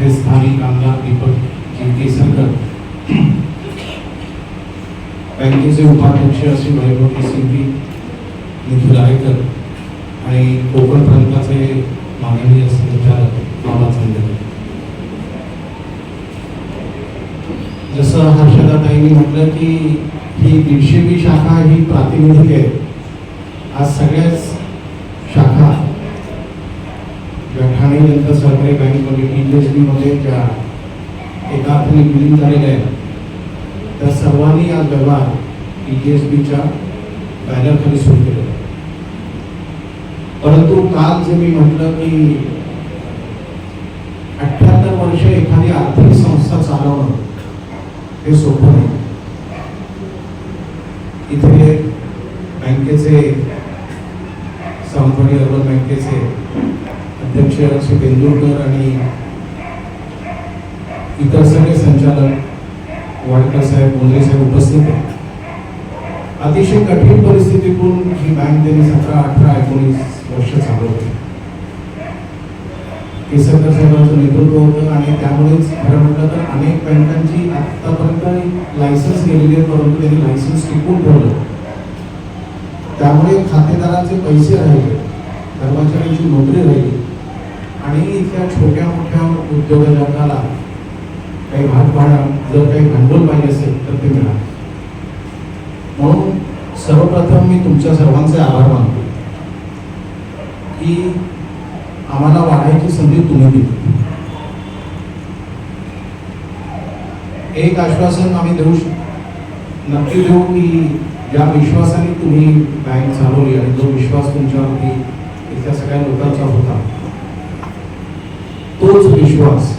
हे स्थानिक आमदार दीपक जी बँकेचे उपाध्यक्ष श्री वैभव केसरकी निखिल आरेकर आणि कोकण प्रांताचे माननीय संचालक बाबा चंदेकर जसं हर्षदाताईंनी म्हटलं की ही दीडशेवी शाखा ही प्रातिनिधिक आहे. आज सगळ्याच ठाणे जनता सहकारी बँकमध्ये टी एस मध्ये ज्या एका अर्थाने विलीन झालेल्या आहेत त्या सर्वांनी आज व्यवहार टी एस बीच्या बॅनरखाली सुरू आहे परंतु काल जे मी म्हटलं की अठ्ठ्याहत्तर वर्ष एखादी आर्थिक संस्था चालवणं हे सोपं नाही इथे बँकेचे सावंतवाडी अर्बन बँकेचे शहराचे श्री बेंदुरकर आणि इतर सगळे संचालक वाडकर साहेब बोंद्रे साहेब उपस्थित आहेत. अतिशय कठीण परिस्थितीतून ही बँक त्यांनी सतरा अठरा एकोणीस वर्ष चालवली. केसरकर साहेबांचं नेतृत्व होतं आणि त्यामुळेच खरं म्हटलं तर अनेक बँकांची आतापर्यंत लायसन्स गेलेली आहे परंतु त्यांनी लायसन्स टिकून ठेवलं. त्यामुळे खातेदारांचे पैसे राहिले. कर्मचाऱ्यांची नोकरी राहिली इथल्या छोट्या मोठ्या उद्योगजगताला काही भाग भाडा जर काही भांडवल पाहिजे असेल तर ते मिळालं म्हणून सर्वप्रथम मी तुमच्या सर्वांचे आभार मानतो की आम्हाला वाढायची संधी तुम्ही दिली. एक आश्वासन आम्ही देऊ नक्की देऊ की ज्या विश्वासाने तुम्ही बँक चालवली आणि जो विश्वास तुमच्यावरती इथल्या सगळ्या लोकांचा होता तोच विश्वास